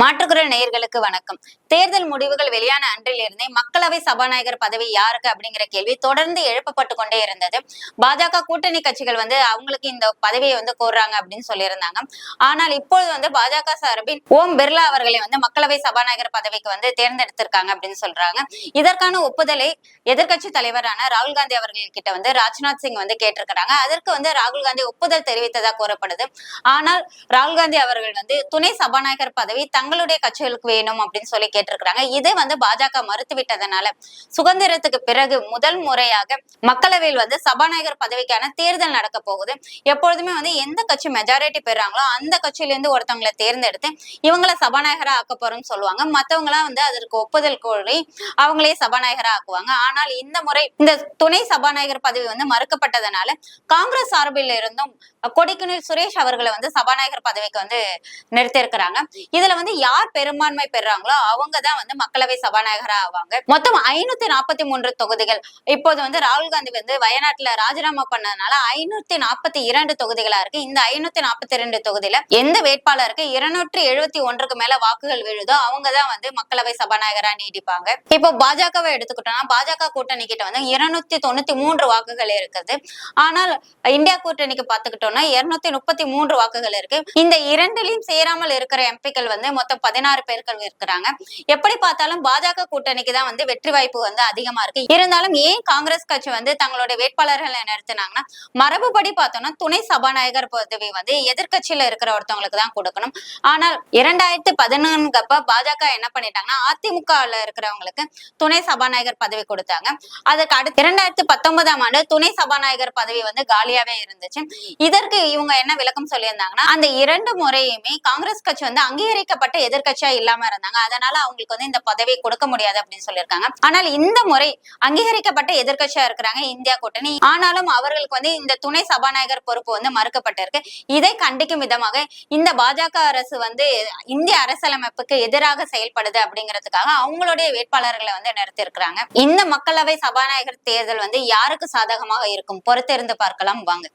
மாற்றுக்குரல் நேயர்களுக்கு வணக்கம். தேர்தல் முடிவுகள் வெளியான அன்றிலிருந்தே மக்களவை சபாநாயகர் பதவி யாருக்கு அப்படிங்கிற கேள்வி தொடர்ந்து எழுப்பப்பட்டு கொண்டே இருந்தது. பாஜக கூட்டணி கட்சிகள் வந்து அவங்களுக்கு இந்த பதவியை வந்து கோர்றாங்க அப்படின்னு சொல்லியிருந்தாங்க. ஆனால் இப்பொழுது வந்து பாஜக சார்பில் ஓம் பிர்லா அவர்களை வந்து மக்களவை சபாநாயகர் பதவிக்கு வந்து தேர்ந்தெடுத்திருக்காங்க அப்படின்னு சொல்றாங்க. இதற்கான ஒப்புதலை எதிர்க்கட்சி தலைவரான ராகுல் காந்தி அவர்கள் கிட்ட வந்து ராஜ்நாத் சிங் வந்து கேட்டிருக்கிறாங்க. அதற்கு வந்து ராகுல் காந்தி ஒப்புதல் தெரிவித்ததா கூறப்படுது. ஆனால் ராகுல் காந்தி அவர்கள் வந்து துணை சபாநாயகர் பதவி தங்களுடைய கட்சிகளுக்கு வேணும் அப்படின்னு சொல்லி கேட்டிருக்கிறாங்க. இதை வந்து பாஜக மறுத்து விட்டதனால சுதந்திரத்துக்கு பிறகு முதல் முறையாக மக்களவையில் வந்து சபாநாயகர் பதவிக்கான தேர்தல் நடக்க போகுது. எப்பொழுதுமே வந்து எந்த கட்சி மெஜாரிட்டி பெறாங்களோ அந்த கட்சியிலேருந்து ஒருத்தவங்களை தேர்ந்தெடுத்து இவங்களை சபாநாயகரா ஆக்க போறோம்னு சொல்லுவாங்க. மற்றவங்களாம் வந்து அதற்கு ஒப்புதல் கோரி அவங்களே சபாநாயகரா ஆக்குவாங்க. ஆனால் இந்த முறை இந்த துணை சபாநாயகர் பதவி வந்து மறுக்கப்பட்டதனால காங்கிரஸ் சார்பில் இருந்தும் கொடிக்குனில் சுரேஷ் அவர்களை வந்து சபாநாயகர் பதவிக்கு வந்து நிறுத்தியிருக்கிறாங்க. இதுல வந்து யார் பெரும்பான்மை பெறாங்களோ அவங்க தான் வந்து மக்களவை சபாநாயகரா ஆவாங்க. மொத்தம் ஐநூத்தி நாற்பத்தி மூன்று தொகுதிகள். இப்போது வந்து ராகுல் காந்தி வந்து வயநாட்டுல ராஜினாமா பண்ணதுனால ஐநூத்தி நாற்பத்தி இரண்டு தொகுதிகளா இருக்கு. இந்த ஐநூத்தி நாற்பத்தி ரெண்டு தொகுதியில எந்த வேட்பாளருக்கு இருநூற்றி எழுபத்தி ஒன்றுக்கு மேல வாக்குகள் விழுதோ அவங்க தான் வந்து மக்களவை சபாநாயகரா நீடிப்பாங்க. இப்போ பாஜகவை எடுத்துக்கிட்டோம்னா பாஜக கூட்டணி கிட்ட வந்து இருநூத்தி தொண்ணூத்தி மூன்று வாக்குகள் இருக்குது. ஆனால் இந்தியா கூட்டணிக்கு பாத்துக்கிட்டோம்னா இருநூத்தி முப்பத்தி மூன்று வாக்குகள் இருக்கு. இந்த இரண்டிலையும் சேராமல் இருக்கிற எம்பிக்கள் வந்து மொத்தம் பதினாறு பேர்கள் இருக்கிறாங்க. எப்படி பார்த்தாலும் பாஜக கூட்டணிக்கு தான் வந்து வெற்றி வாய்ப்பு வந்து அதிகமா இருக்கு. இருந்தாலும் ஏன் காங்கிரஸ் கட்சி வந்து தங்களுடைய வேட்பாளர்களை நிறுத்தினாங்கன்னா மரபுபடி பார்த்தோம்னா துணை சபாநாயகர் பதவி வந்து எதிர்கட்சியில இருக்கிற ஒருத்தவங்களுக்கு தான் கொடுக்கணும். ஆனால் இரண்டாயிரத்தி பதினான்கு அப்ப பாஜக என்ன பண்ணிட்டாங்கன்னா அதிமுக இருக்கிறவங்களுக்கு துணை சபாநாயகர் பதவி கொடுத்தாங்க. அதுக்கு அடுத்து இரண்டாயிரத்தி பத்தொன்பதாம் ஆண்டு துணை சபாநாயகர் பதவி வந்து காலியாவே இருந்துச்சு. இதற்கு இவங்க என்ன விளக்கம் சொல்லியிருந்தாங்கன்னா அந்த இரண்டு முறையுமே காங்கிரஸ் கட்சி வந்து அங்கீகரிக்கப்பட்ட எதிர்க்கட்சியா இல்லாம இருந்தாங்க. அதனால அவங்களுக்கு வந்து இந்த பதவி கொடுக்க முடியாது அப்படின்னு சொல்லியிருக்காங்க. ஆனால் இந்த முறை அங்கீகரிக்கப்பட்ட எதிர்கட்சியா இருக்கிறாங்க இந்தியா கூட்டணி. ஆனாலும் அவர்களுக்கு வந்து இந்த துணை சபாநாயகர் பொறுப்பு வந்து மறுக்கப்பட்டிருக்கு. இதை கண்டிக்கும் விதமாக இந்த பாஜக அரசு வந்து இந்திய அரசியலமைப்புக்கு எதிராக செயல்படுது அப்படிங்கிறதுக்காக அவங்களுடைய வேட்பாளர்களை வந்து நிறுத்தியிருக்கிறாங்க. இந்த மக்களவை சபாநாயகர் தேர்தல் வந்து யாருக்கு சாதகமாக இருக்கும்? பொறுத்திருந்து பார்க்கலாம். வாங்க.